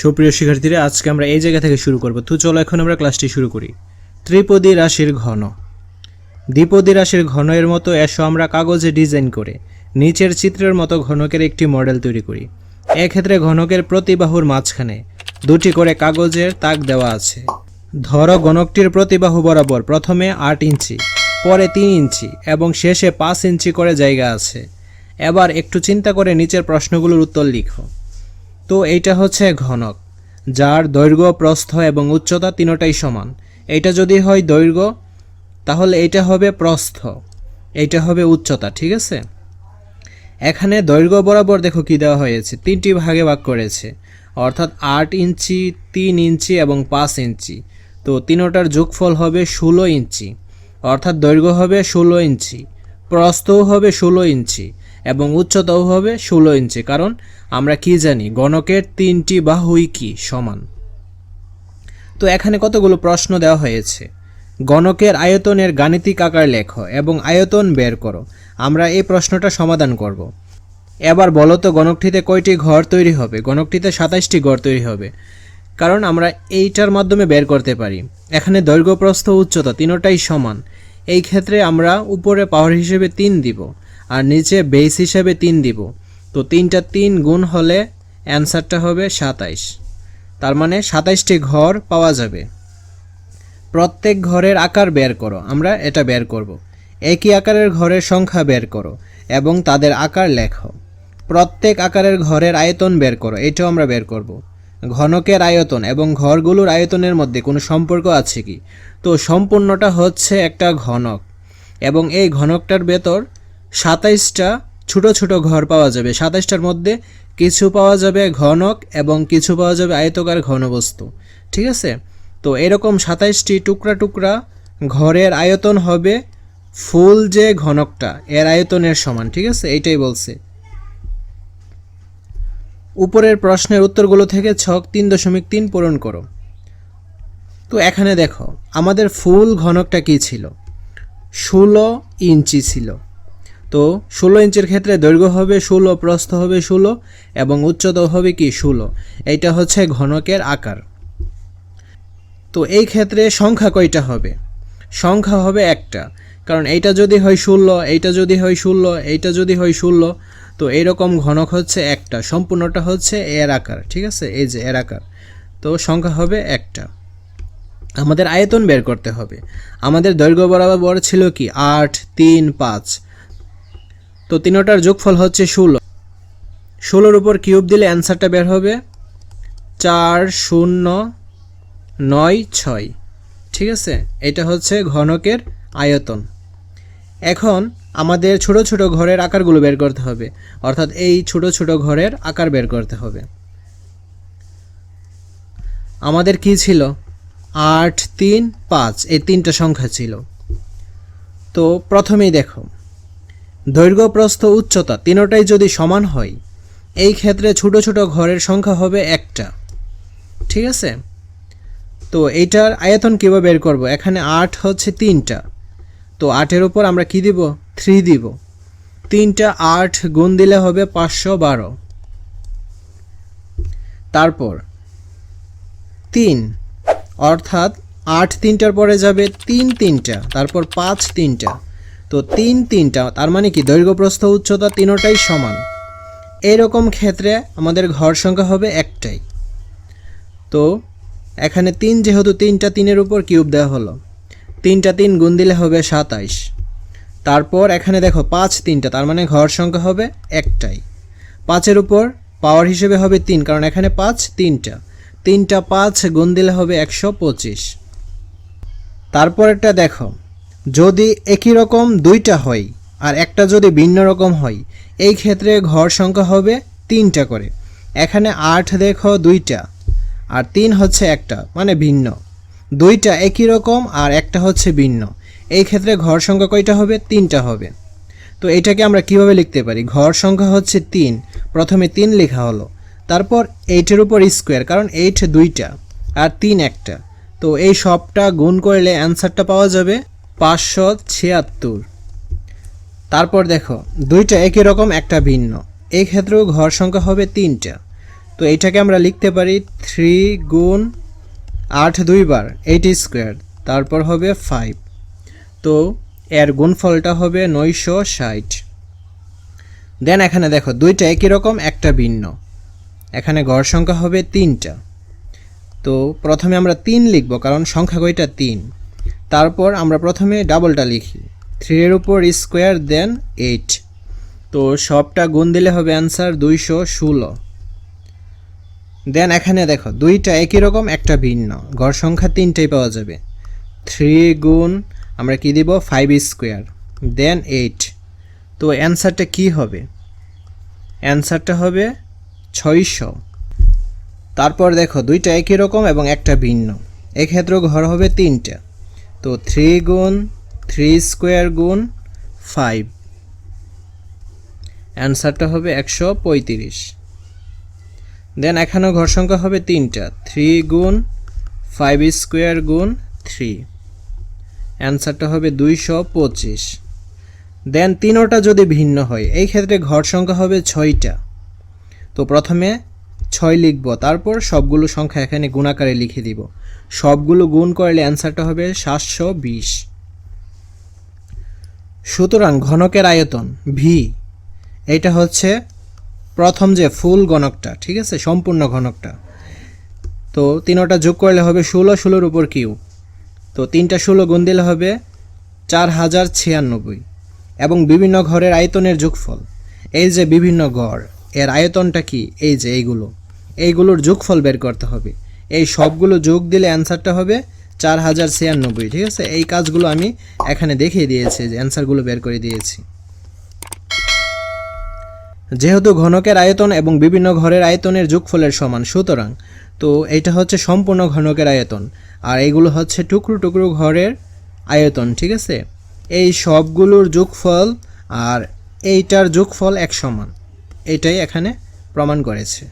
সুপ্রিয় শিক্ষার্থীরা, আজকে আমরা এই জায়গা থেকে শুরু করব। তো চলো এখন আমরা ক্লাসটি শুরু করি। ত্রিপদী রাশির ঘন। দ্বিপদী রাশির ঘন এর মতো এসো আমরা কাগজে ডিজাইন করে, নিচের চিত্রের মতো ঘনকের একটি মডেল তৈরি করি। এক্ষেত্রে ঘনকের প্রতিবাহুর মাঝখানে দুটি করে কাগজের তাক দেওয়া আছে। ধরো গণকটির প্রতিবাহু বরাবর প্রথমে আট ইঞ্চি, পরে তিন ইঞ্চি এবং শেষে পাঁচ ইঞ্চি করে জায়গা আছে। এবার একটু চিন্তা করে নিচের প্রশ্নগুলোর উত্তর লিখো। তো এইটা হচ্ছে ঘনক, যার দৈর্ঘ্য, প্রস্থ এবং উচ্চতা তিনোটাই সমান। এইটা যদি হয় দৈর্ঘ্য, তাহলে এটা হবে প্রস্থ, এইটা হবে উচ্চতা, ঠিক আছে? এখানে দৈর্ঘ্য বরাবর দেখো কি দেওয়া হয়েছে, তিনটি ভাগে ভাগ করেছে, অর্থাৎ আট ইঞ্চি, তিন ইঞ্চি এবং পাঁচ ইঞ্চি। তো তিনোটার যোগফল হবে ষোলো ইঞ্চি, অর্থাৎ দৈর্ঘ্য হবে ষোলো ইঞ্চি, প্রস্থও হবে ষোলো ইঞ্চি এবং উচ্চতাও হবে ষোলো ইঞ্চি। কারণ আমরা কি জানি, গণকের তিনটি বাহুই কি সমান? তো এখানে কতগুলো প্রশ্ন দেওয়া হয়েছে? গণকের আয়তনের গাণিতিক আকার লেখো এবং আয়তন বের করো। আমরা এই প্রশ্নটা সমাধান করব। এবার বলো তো, গণকটিতে কয়টি ঘর তৈরি হবে? গণকটিতে সাতাইশটি ঘর তৈরি হবে। কারণ আমরা এইটার মাধ্যমে বের করতে পারি। এখানে দৈর্ঘ্যপ্রস্থ উচ্চতা তিনোটাই সমান। এই ক্ষেত্রে আমরা উপরে পাওয়ার হিসেবে তিন দিব। আর নিচে বেস হিসাবে তিন দিব। তো তিনটা তিন গুণ হলে অ্যান্সারটা হবে সাতাইশ। তার মানে সাতাইশটি ঘর পাওয়া যাবে। প্রত্যেক ঘরের আকার বের করো, আমরা এটা বের করব। একই আকারের ঘরের সংখ্যা বের করো এবং তাদের আকার লেখো। প্রত্যেক আকারের ঘরের আয়তন বের করো, এটাও আমরা বের করব। ঘনকের আয়তন এবং ঘরগুলোর আয়তনের মধ্যে কোনো সম্পর্ক আছে কি? তো সম্পূর্ণটা হচ্ছে একটা ঘনক এবং এই ঘনকটার ভেতর সাতাইশটা ছোট ছোট ঘর পাওয়া যাবে। সাতাইশটার মধ্যে কিছু পাওয়া যাবে ঘনক এবং কিছু পাওয়া যাবে আয়তকার ঘনবস্তু। ঠিক আছে? তো এরকম সাতাইশটি টুকরা টুকরা ঘরের আয়তন হবে ফুল যে ঘনকটা, এর আয়তনের সমান। ঠিক আছে? এইটাই বলছে। উপরের প্রশ্নের উত্তরগুলো থেকে ছক তিন দশমিক তিন পূরণ করো। তো এখানে দেখো, আমাদের ফুল ঘনকটা কি ছিল? ষোলো ইঞ্চি ছিল। তো ষোলো ইঞ্চির ক্ষেত্রে দৈর্ঘ্য হবে ষোলো, প্রস্থ হবে ষোলো এবং উচ্চতা হবে কি ষোলো। এইটা হচ্ছে ঘনকের আকার। তো এই ক্ষেত্রে সংখ্যা কয়টা হবে? সংখ্যা হবে একটা। কারণ এইটা যদি হয় ষোলো, এইটা যদি হয় ষোলো, এইটা যদি হয় ষোলো, তো এইরকম ঘনক হচ্ছে একটা। সম্পূর্ণটা হচ্ছে এর আকার, ঠিক আছে? এই যে এর আকার। তো সংখ্যা হবে একটা। আমাদের আয়তন বের করতে হবে। আমাদের দৈর্ঘ্য বরাবর ছিল কি? আট, তিন, পাঁচ। তো তিনোটার যোগফল হচ্ছে ষোলো। ষোলোর উপর কিউব দিলে অ্যান্সারটা বের হবে চার শূন্য নয় ছয়। ঠিক আছে? এটা হচ্ছে ঘনকের আয়তন। এখন আমাদের ছোট ছোট ঘরের আকারগুলো বের করতে হবে। অর্থাৎ এই ছোট ছোট ঘরের আকার বের করতে হবে। আমাদের কি ছিল? আট, তিন, পাঁচ। এই তিনটা সংখ্যা ছিল। তো প্রথমেই দেখো। দৈর্ঘ্য প্রস্থ উচ্চতা তিনোটাই যদি সমান হয়, এই ক্ষেত্রে ছোট ছোট ঘরের সংখ্যা হবে একটা। ঠিক আছে? তো এইটার আয়তন কীভাবে বের করব? এখানে আট হচ্ছে তিনটা। তো আটের উপর আমরা কি দিব? থ্রি দিব। তিনটা আট গুণ দিলে হবে পাঁচশো বারো। তারপর তিন, অর্থাৎ আট তিনটার পরে যাবে তিন তিনটা, তারপর পাঁচ তিনটা। তো তিন তিনটা, তার মানে কি দৈর্ঘ্য প্রস্থ উচ্চতা তিনোটাই সমান। এইরকম ক্ষেত্রে আমাদের ঘর সংখ্যা হবে একটাই। তো এখানে তিন যেহেতু তিনটা তিনের উপর কিউব দেওয়া হলো, তিনটা তিন গুণ দিলে হবে সাতাইশ। তারপর এখানে দেখো পাঁচ তিনটা, তার মানে ঘর সংখ্যা হবে একটাই। পাঁচের উপর পাওয়ার হিসেবে হবে তিন, কারণ এখানে পাঁচ তিনটা। তিনটা পাঁচ গুণ দিলে হবে একশো পঁচিশ। তারপরেরটা দেখো যদি একই রকম দুইটা হয় আর একটা যদি ভিন্ন রকম হয়, এই ক্ষেত্রে ঘর সংখ্যা হবে তিনটা করে। এখানে আট দেখো দুইটা, আর তিন হচ্ছে একটা মানে ভিন্ন। দুইটা একই রকম আর একটা হচ্ছে ভিন্ন। এই ক্ষেত্রে ঘর সংখ্যা কয়টা হবে? তিনটা হবে। তো এটাকে আমরা কীভাবে লিখতে পারি? ঘর সংখ্যা হচ্ছে তিন, প্রথমে তিন লেখা হলো, তারপর এইটের উপর স্কোয়ার, কারণ এইট দুইটা আর তিন একটা। তো এই সবটা গুণ করলে অ্যান্সারটা পাওয়া যাবে পাঁচশো ছিয়াত্তর। তারপর দেখো, দুইটা একই রকম, একটা ভিন্ন। এই ক্ষেত্রেও ঘর সংখ্যা হবে তিনটা। তো এইটাকে আমরা লিখতে পারি থ্রি গুণ আট দুইবার, এইট স্কোয়ার। তারপর হবে ফাইভ। তো এর গুণফলটা হবে নয়শো ষাট। দেন এখানে দেখো, দুইটা একই রকম, একটা ভিন্ন। এখানে গড় সংখ্যা হবে তিনটা। তো প্রথমে আমরা তিন লিখব, কারণ সংখ্যা কয়টা? তিন। তারপর আমরা প্রথমে ডাবলটা লিখি। থ্রি এর উপর স্কোয়ার, দেন এইট। তো সবটা গুণ দিলে হবে অ্যান্সার দুইশো ষোলো। দেন এখানে দেখো, দুইটা একই রকম, একটা ভিন্ন। ঘর সংখ্যা তিনটাই পাওয়া যাবে। থ্রি গুণ, আমরা কি দিব? Five square. Then eight. তো অ্যান্সারটা কি হবে? অ্যান্সারটা হবে ছয়শো। তারপর দেখো, দুইটা একই রকম এবং একটা ভিন্ন। এক্ষেত্রে ঘর হবে তিনটা। তো থ্রি গুণ থ্রি স্কোয়ার গুণ ফাইভ অ্যান্সারটা হবে একশো পঁয়ত্রিশ। দেন এখানেও ঘর সংখ্যা হবে তিনটা। থ্রি গুণ ফাইভ স্কোয়ার গুণ থ্রি অ্যান্সারটা হবে দুইশো পঁচিশ। দেন তিনোটা যদি ভিন্ন হয়, এই ক্ষেত্রে ঘর সংখ্যা হবে ছয়টা। তো প্রথমে ছয় লিখব, তারপর সবগুলো সংখ্যা এখানে গুণাকারে লিখে দিব। সবগুলো গুণ করলে অ্যান্সারটা হবে সাতশো বিশ। সুতরাং ঘনকের আয়তন ভি এটা হচ্ছে প্রথম যে ফুল গণকটা ঠিক আছে? সম্পূর্ণ ঘনকটা। তো তিনোটা যোগ করলে হবে ষোলো, ষোলোর উপর কিউ। তো তিনটা ষোলো গুণ দিলে হবে চার হাজার ছিয়ানব্বই। এবং বিভিন্ন ঘরের আয়তনের যোগফল। এই যে বিভিন্ন ঘর, এর আয়তনটা কি? এই যে এইগুলো। এইগুলোর যোগফল বের করতে হবে। এই সবগুলো যোগ দিলে অ্যান্সারটা হবে চার হাজার ছিয়ানব্বই, ঠিক আছে? এই কাজগুলো আমি এখানে দেখিয়ে দিয়েছি যে অ্যান্সারগুলো বের করে দিয়েছি। যেহেতু ঘনকের আয়তন এবং বিভিন্ন ঘরের আয়তনের যোগফলের সমান, সুতরাং তো এটা হচ্ছে সম্পূর্ণ ঘনকের আয়তন, আর এইগুলো হচ্ছে টুকরো টুকরো ঘরের আয়তন, ঠিক আছে? এই সবগুলোর যোগফল আর এইটার যোগফল এক সমান, এটাই এখানে প্রমাণ করেছে।